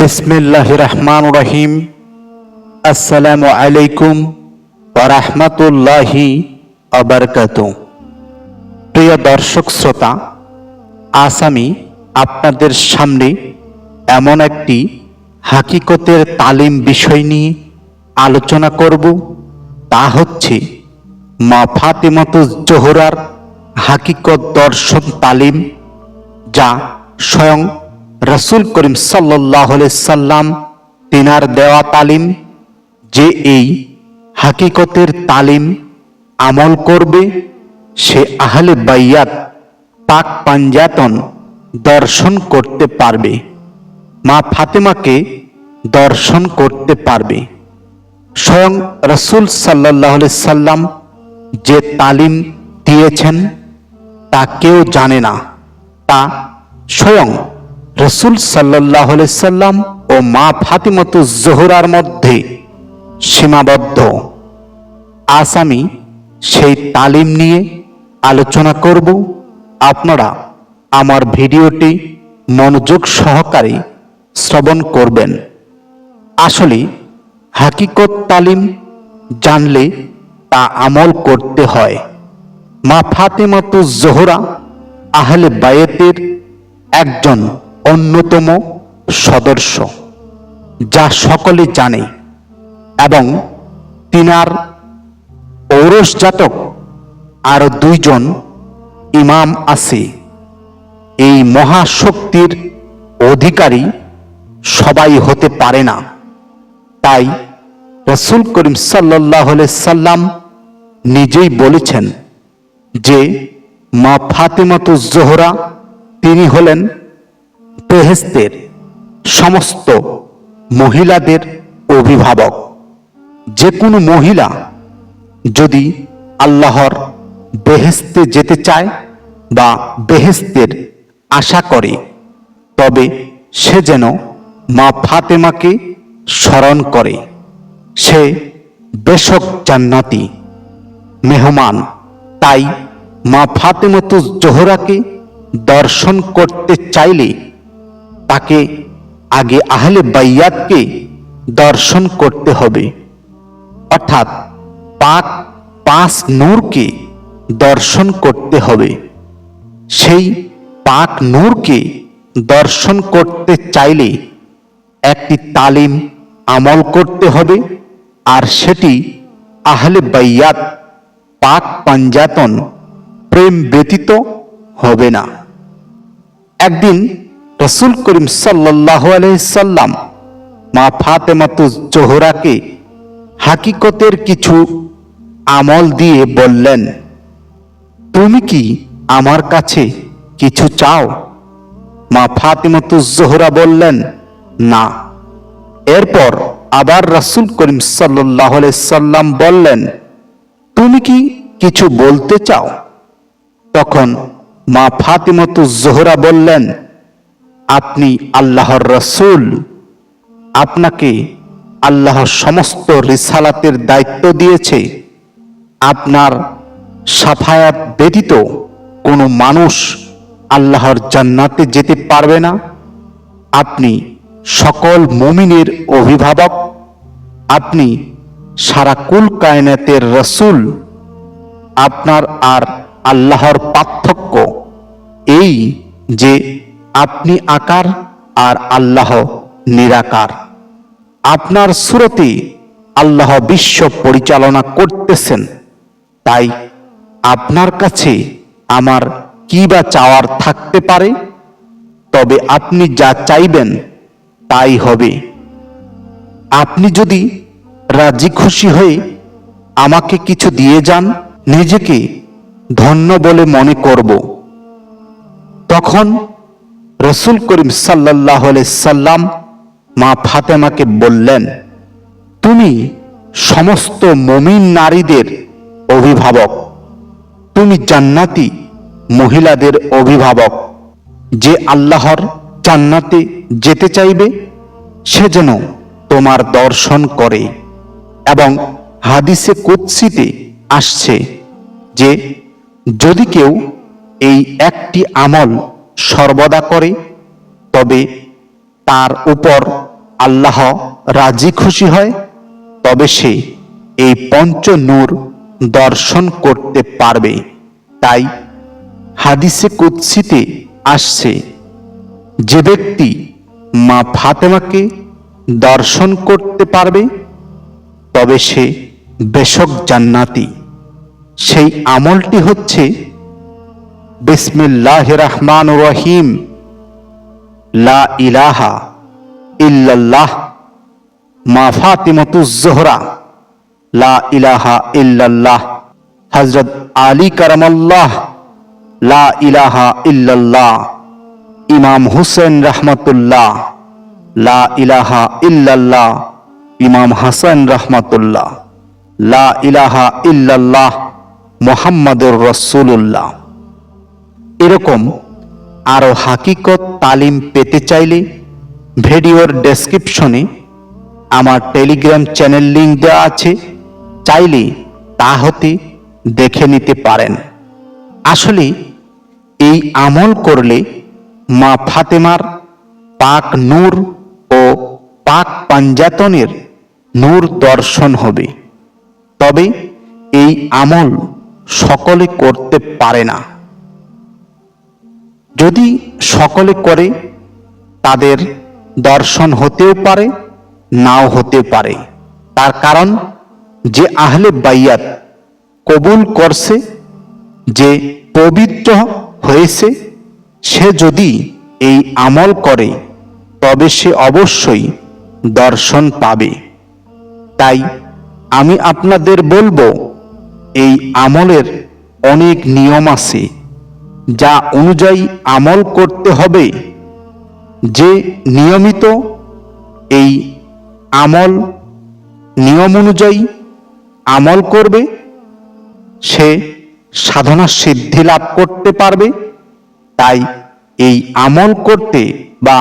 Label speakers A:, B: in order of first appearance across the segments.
A: বিসমিল্লাহ রহমান রহিম। আসসালামু আলাইকুম রাহমাতুল্লাহি অবরকাত প্রিয় দর্শক শ্রোতা, আজ আমি আপনাদের সামনে এমন একটি হাকিকতের তালিম বিষয় নিয়ে আলোচনা করব। তা হচ্ছে মা ফাতেমাত জোহরার হাকিকত দর্শন তালিম, যা স্বয়ং রসুল করিম সাল্লাম তিনার দেওয়া তালিম যে এই হাকিকতের তালিম আমল করবে, সে আহলে বাইয়াত পাক পাঞ্জাতন দর্শন করতে পারবে, মা ফাতেমাকে দর্শন করতে পারবে। স্বয়ং রসুল সাল্লাহ সাল্লাম যে তালিম দিয়েছেন, তা কেউ জানে না। তা স্বয়ং রসুল সাল্লাহ সাল্লাম ও মা ফাতিমত জোহরার মধ্যে সীমাবদ্ধ। আজ আমি সেই তালিম নিয়ে আলোচনা করব। আপনারা আমার ভিডিওটি মনোযোগ সহকারে শ্রবণ করবেন। আসলে হাকিকত তালিম জানলে তা আমল করতে হয়। মা ফাতেমাতু জোহরা আহলে বায়েতের একজন অন্যতম সদস্য, যা সকলে জানে এবং তিনার ঔরস জাতক আরও দুইজন ইমাম আছে। এই মহাশক্তির অধিকারী সবাই হতে পারে না। তাই রসুল করিম সাল্লাহ সাল্লাম নিজেই বলেছেন যে, মা ফাতেমাতু জোহরা, তিনি হলেন বেহেস্তের সমস্ত মহিলাদের অভিভাবক। যে কোনো মহিলা যদি আল্লাহর বেহেস্তে যেতে চায় বা বেহেস্তের আশা করে, তবে সে যেন মা ফাতেমাকে স্মরণ করে। সে বেশক জান্নাতি, মেহমান, তাই মা ফাতেমতু জোহরাকে দর্শন করতে চাইলে তাকে আগে আহলে বাইয়াতকে দর্শন করতে হবে। অর্থাৎ পাক পাঁচ নূরকে দর্শন করতে হবে। সেই পাক নূরকে দর্শন করতে চাইলে একটি তালিম আমল করতে হবে আর সেটি আহলে বাইয়াত পাক পাঞ্জাতন প্রেম ব্যতীত হবে না। একদিন রসুল করিম সাল্লাহ সাল্লাম, মা ফাতেমাতু জোহরাকে হাকিকতের কিছু আমল দিয়ে বললেন, তুমি কি আমার কাছে কিছু চাও? মা ফাতেমাতু জোহরা বললেন, না। এরপর আবার রসুল করিম সাল্লাহ সাল্লাম বললেন, তুমি কি কিছু বলতে চাও? তখন মা ফাতিমতু জোহরা বললেন আপনি আল্লাহর রসুল। আপনাকে আল্লাহ সমস্ত রিসালাতের দায়িত্ব দিয়েছে। আপনার সাফায়াত ব্যতীত কোনো মানুষ আল্লাহর জান্নাতে যেতে পারবে না। আপনি সকল মুমিনের অভিভাবক। আপনি সারা কুল কায়নাতের রসুল। আপনার আর আল্লাহর পার্থক্য এই যে আপনি আকার আর আল্লাহ নিরাকার। আপনার সুরতে আল্লাহ বিশ্ব পরিচালনা করতেছেন। তাই আপনার কাছে আমার কি বা চাওয়ার থাকতে পারে? তবে আপনি যা চাইবেন তাই হবে। আপনি যদি রাজি খুশি হয়ে আমাকে কিছু দিয়ে যান, নিজেকে ধন্য বলে মনে করব। তখন রসুল করিম সাল্লাহ সাল্লাম মা ফাতেমাকে বললেন, তুমি সমস্ত মমিন নারীদের অভিভাবক। তুমি জান্নাতি মহিলাদের অভিভাবক। যে আল্লাহর জান্নাতে যেতে চাইবে, সে যেন তোমার দর্শন করে এবং হাদিসে কুৎসিতে আসছে যে, যদি কেউ এই একটি আমল সর্বদা করে, তবে তার উপর আল্লাহ রাজি খুশি হয়, তবে সে এই পঞ্চ নূর দর্শন করতে পারবে। তাই হাদিসে কুৎসিতে আসছে, যে ব্যক্তি মা ফাতেমাকে দর্শন করতে পারবে, তবে সে বেশক জান্নাতি। সেই আমলটি হচ্ছে বিসমিল্লাহ রহমান রহিম লা ইলাহা ইল্লাল্লাহ। মা ফাতিমাতুজ-জোহরা লা ইলাহা ইল্লাল্লাহ। হযরত আলী কারামাল্লাহ। লা ইলাহা ইল্লাল্লাহ। ইমাম হুসেন রহমতুল্লাহ। লা ইলাহা ইল্লাল্লাহ। ইমাম হাসান রহমতুল্লাহ। লা ইলাহা ইল্লাল্লাহ। মোহাম্মদুর রসুল্লাহ এরকম আরও হাকিকত তালিম পেতে চাইলে ভিডিওর ডেসক্রিপশনে আমার টেলিগ্রাম চ্যানেল লিংক দেওয়া আছে, চাইলে তা হতে দেখে নিতে পারেন। আসলে এই আমল করলে মা ফাতেমার পাক নূর ও পাক পাঞ্জাতনের নূর দর্শন হবে। তবে এই আমল সকলে করতে পারে না। যদি সকলে করে, তাদের দর্শন হতেও পারে, নাও হতে পারে। তার কারণ, যে আহলে বাইয়াত কবুল করছে, যে পবিত্র হয়েছে, সে যদি এই আমল করে, তবে সে অবশ্যই দর্শন পাবে। তাই আমি আপনাদের বলব, এই আমলের অনেক নিয়ম আছে। যা অনুযায়ী আমল করতে হবে, যে নিয়মিত এই আমল নিয়ম অনুযায়ী আমল করবে, সে সাধনা সিদ্ধি লাভ করতে পারবে, তাই এই আমল করতে বা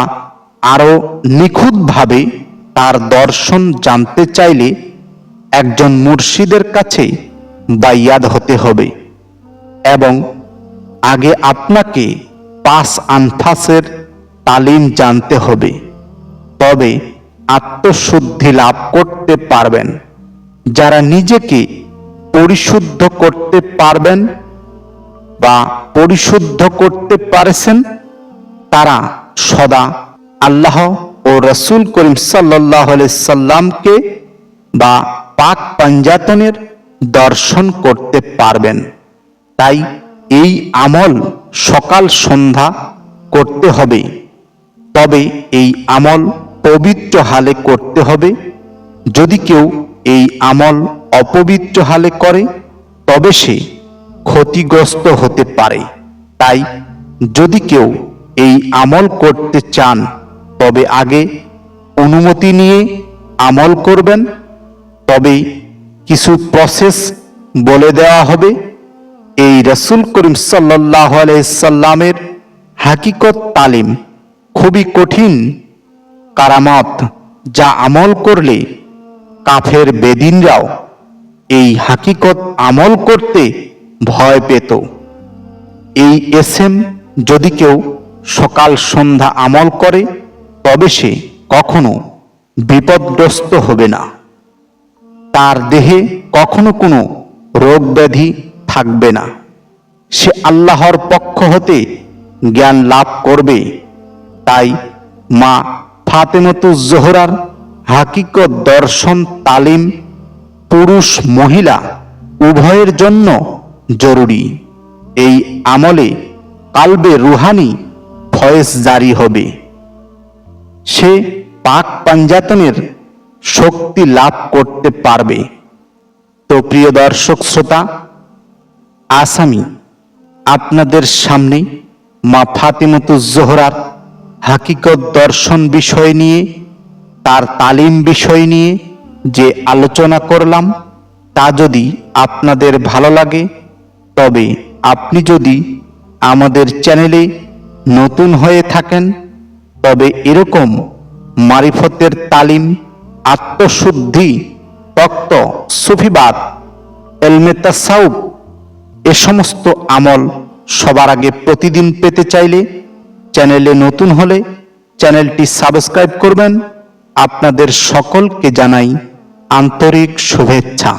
A: আরও নিখুঁতভাবে তার দর্শন জানতে চাইলে একজন মুর্শিদের কাছে বাইয়াদ হতে হবে এবং আগে আপনাকে পাঁচ আনফাসের তালিম জানতে হবে। তবে আত্মশুদ্ধি লাভ করতে পারবেন। যারা নিজেকে পরিশুদ্ধ করতে পারবেন বা পরিশুদ্ধ করতে পারেছেন, তারা সদা আল্লাহ ও রসুল করিম সাল্লাহ সাল্লামকে বা পাক পাঞ্জাতনের দর্শন করতে পারবেন। তাই এই আমল সকাল সন্ধ্যা করতে হবে। তবে এই আমল পবিত্র হালে করতে হবে। যদি কেউ এই আমল অপবিত্র হালে করে, তবে সে ক্ষতিগ্রস্ত হতে পারে। তাই যদি কেউ এই আমল করতে চান, তবে আগে অনুমতি নিয়ে আমল করবেন। তবে কিছু প্রসেস বলে দেওয়া হবে। এই রসুল করিম সাল্লাহ সাল্লামের হাকিকত তালিম খুবই কঠিন কারামত যা আমল করলে কাফের বেদিনরাও এই হাকিকত আমল করতে ভয় পেত। এই এস এম যদি কেউ সকাল সন্ধ্যা আমল করে, তবে সে কখনো বিপদগ্রস্ত হবে না। তার দেহে কখনো কোনো রোগ ব্যাধি থাকবে না। সে আল্লাহর পক্ষ হতে জ্ঞান লাভ করবে। তাই মা ফাতেমতু জোহরার হাকিকত দর্শন, তালিম, পুরুষ, মহিলা উভয়ের জন্য জরুরি। এই আমলে কালবে রুহানি ফয়েজ জারি হবে। সে পাক পাঞ্জাতনের শক্তি লাভ করতে পারবে। তো প্রিয় দর্শক, শ্রোতা আসামি আপনাদের সামনে মা ফাতিমতুজ্জোহরার হাকিকত দর্শন বিষয় নিয়ে, তার তালিম বিষয় নিয়ে যে আলোচনা করলাম, তা যদি আপনাদের ভালো লাগে, তবে আপনি যদি আমাদের চ্যানেলে নতুন হয়ে থাকেন, তবে এরকম মারিফতের তালিম, আত্মশুদ্ধি, তক্ত সুফিবাদ এলমেতাসাউব এ সমস্ত আমল সবার আগে প্রতিদিন পেতে চাইলে চ্যানেলে নতুন হলে চ্যানেলটি সাবস্ক্রাইব করবেন। আপনাদের সকলকে জানাই আন্তরিক শুভেচ্ছা।